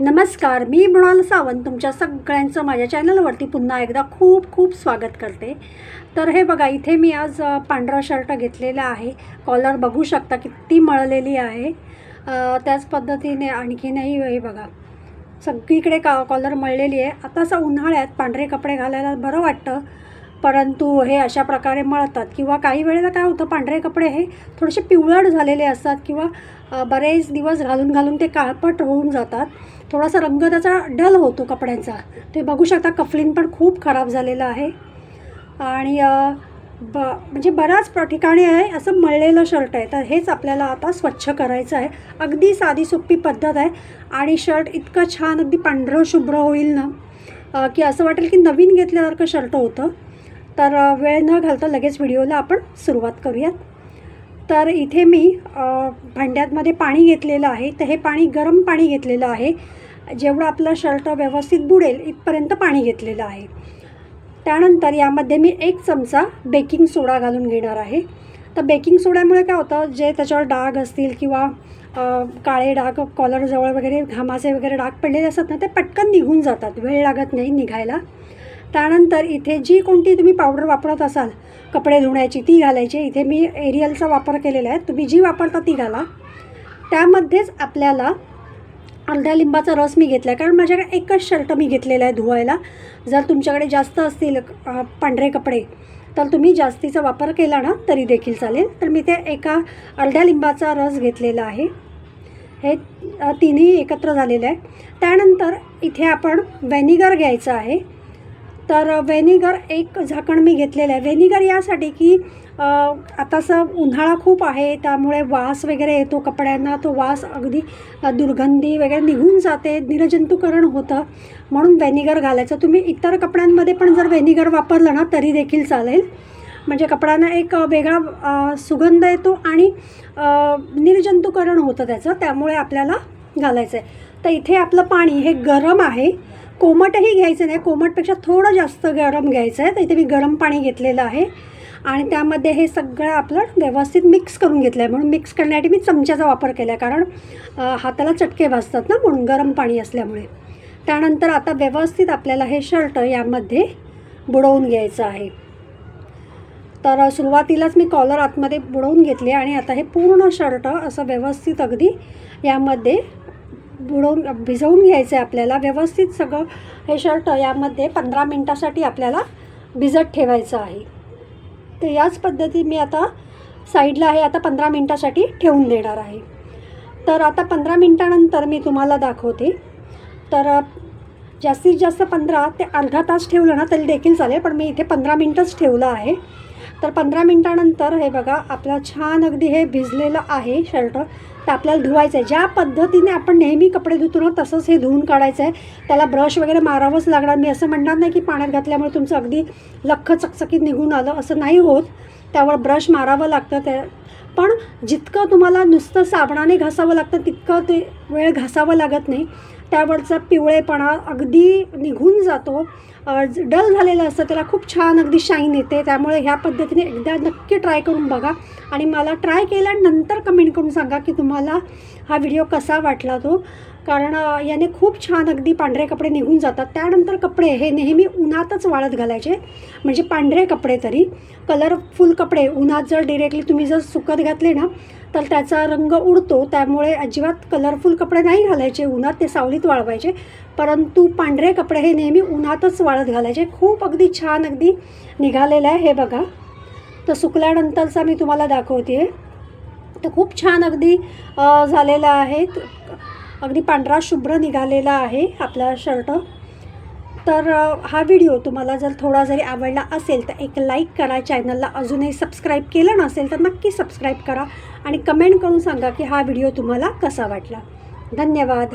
नमस्कार मी मृणाल सावंत तुमच्या सगळ्यांचं माझ्या चॅनलवरती पुन्हा एकदा खूप खूप स्वागत करते. तर हे बघा इथे मी आज पांढरा शर्ट घेतलेला आहे. कॉलर बघू शकता किती मळलेली आहे. त्याच पद्धतीने आणखीनही हे बघा सगळीकडे का कॉलर मळलेली आहे. आता असं उन्हाळ्यात पांढरे कपडे घालायला बरं वाटतं परंतु हे अशा प्रकारे मळतात. किंवा काही वेळेला काय होतं पांढरे कपडे हे थोडेसे पिवळट झालेले असतात किंवा बरेच दिवस घालून घालून ते काळपट होऊन जातात. थोडासा रंग त्याचा डल होतो कपड्यांचा. ते बघू शकता कफलिन पण खूप खराब झालेलं आहे. आणि ब म्हणजे बऱ्याच ठिकाणी आहे असं मळलेलं शर्ट आहे. तर हेच आपल्याला आता स्वच्छ करायचं आहे. अगदी साधी सोपी पद्धत आहे. आणि शर्ट इतकं छान अगदी पांढरं शुभ्र होईल ना? की असं वाटेल की नवीन घेतल्यासारखं शर्ट होतं. तर वेळ न घालता लगेच व्हिडिओला आपण सुरुवात करूयात. तर इथे मी भांड्यातमध्ये पाणी घेतलेलं आहे. तर हे पाणी गरम पाणी घेतलेलं आहे. जेवढं आपलं शर्ट व्यवस्थित बुडेल इथपर्यंत पाणी घेतलेलं आहे. त्यानंतर यामध्ये मी एक चमचा बेकिंग सोडा घालून घेणार आहे. तर बेकिंग सोड्यामुळे काय होतं जे त्याच्यावर डाग असतील किंवा काळे डाग कॉलरजवळ वगैरे घामाचे वगैरे डाग पडलेले असतात ना ते पटकन निघून जातात. वेळ लागत नाही निघायला. त्यानंतर इथे जी कोणती तुम्ही पावडर वापरत असाल कपडे धुण्याची ती घालायची इथे मी एरियलचा वापर केलेला आहे. तुम्ही जी वापरता ती घाला. त्यामध्येच आपल्याला अर्ध्या लिंबाचा रस मी घेतला आहे कारण माझ्याकडे एकच शर्ट मी घेतलेला आहे धुवायला. जर तुमच्याकडे जास्त असतील पांढरे कपडे तर तुम्ही जास्तीचा वापर केला ना तरी देखील चालेल. तर मी ते एका अर्ध्या लिंबाचा रस घेतलेला आहे. हे तिन्ही एकत्र झालेलं आहे. त्यानंतर इथे आपण व्हॅनिगर घ्यायचं आहे. तर व्हेनिगर एक झाकण मी घेतलेलं आहे. व्हेनिगर यासाठी की अ, आताचं उन्हाळा खूप आहे त्यामुळे वास वगैरे येतो कपड्यांना तो वास अगदी दुर्गंधी वगैरे निघून जाते निर्जंतुकरण होतं. म्हणून व्हेनिगर घालायचं. तुम्ही इतर कपड्यांमध्ये पण जर व्हेनिगर वापरलं ना तरी देखील चालेल. म्हणजे कपड्यांना एक वेगळा सुगंध येतो आणि निर्जंतुकरण होतं त्याचं. त्यामुळे आपल्याला घालायचं आहे तर इथे आपलं पाणी हे गरम आहे. कोमटही घ्यायचं नाही. कोमटपेक्षा थोडं जास्त गरम घ्यायचं आहे. तर इथे मी गरम पाणी घेतलेलं आहे. आणि त्यामध्ये हे सगळं आपलं व्यवस्थित मिक्स करून घेतलं आहे म्हणून मिक्स करण्यासाठी मी चमच्याचा वापर केला आहे कारण हाताला चटके भासतात ना म्हणून गरम पाणी असल्यामुळे. त्यानंतर आता व्यवस्थित आपल्याला हे शर्ट यामध्ये बुडवून घ्यायचं आहे. तर सुरुवातीलाच मी कॉलर आतमध्ये बुडवून घेतली आणि आता हे पूर्ण शर्ट असं व्यवस्थित अगदी यामध्ये बुडवून भिजवून घ्यायचं आहे आपल्याला. व्यवस्थित सगळं हे शर्ट यामध्ये पंधरा मिनटासाठी आपल्याला भिजत ठेवायचं आहे. तर याच पद्धती मी आता साईडला आहे. आता पंधरा मिनटासाठी ठेवून देणार आहे. तर आता पंधरा मिनटानंतर मी तुम्हाला दाखवते. तर जास्तीत जास्त पंधरा ते अर्धा तास ठेवलं ना तरी देखील चालेल पण मी इथे पंधरा मिनटंच ठेवलं आहे. तर पंधरा मिनटानंतर हे बघा आपलं छान अगदी हे भिजलेलं आहे शर्ट तर आपल्याला धुवायचं आहे. ज्या पद्धतीने आपण नेहमी कपडे धुतो ना तसंच हे धुवून काढायचं आहे. त्याला ब्रश वगैरे मारावंच लागणार मी असं म्हणणार नाही की पाण्यात घातल्यामुळे तुमचं अगदी लख्ख चकचकीत निघून आलं. असं नाही होत. त्यावर ब्रश मारावं लागतं त्या पण जितकं तुम्हाला नुसतं साबणाने घासावं लागतं तितकं ते वेळ घासावं लागत नाही. त्यावरचा पिवळेपणा अगदी निघून जातो. डल झालेलं असतं त्याला खूप छान अगदी शाईन येते. त्यामुळे ह्या पद्धतीने एकदा नक्की ट्राय करून बघा. आणि मला ट्राय केल्यानंतर कमेंट करून सांगा की तुम्हाला हा व्हिडिओ कसा वाटला तो? कारण याने खूप छान अगदी पांढरे कपडे निघून जातात. त्यानंतर कपडे हे नेहमी उन्हातच वाळत घालायचे. म्हणजे पांढरे कपडे तरी. कलरफुल कपडे. उन्हात जर डिरेक्टली तुम्ही जर सुकत घातले ना तर त्याचा रंग उडतो. त्यामुळे अजिबात कलरफुल कपडे नाही घालायचे. उन्हात ते सावलीत वाळवायचे. परंतु पांढरे कपडे हे नेहमी उन्हातच हळद घालायचे. खूप अगदी छान अगदी निघालेलं आहे हे बघा. तर सुकल्यानंतरचा मी तुम्हाला दाखवते तर खूप छान अगदी झालेला झालेलं आहे. अगदी पांढरा शुभ्र निघालेला आहे आपला शर्ट. तर हा व्हिडिओ तुम्हाला जर थोडा जरी आवडला असेल तर एक लाईक करा. चॅनलला अजूनही सबस्क्राईब केलं नसेल तर नक्की सबस्क्राईब करा. आणि कमेंट करून सांगा की हा व्हिडिओ तुम्हाला कसा वाटला. धन्यवाद.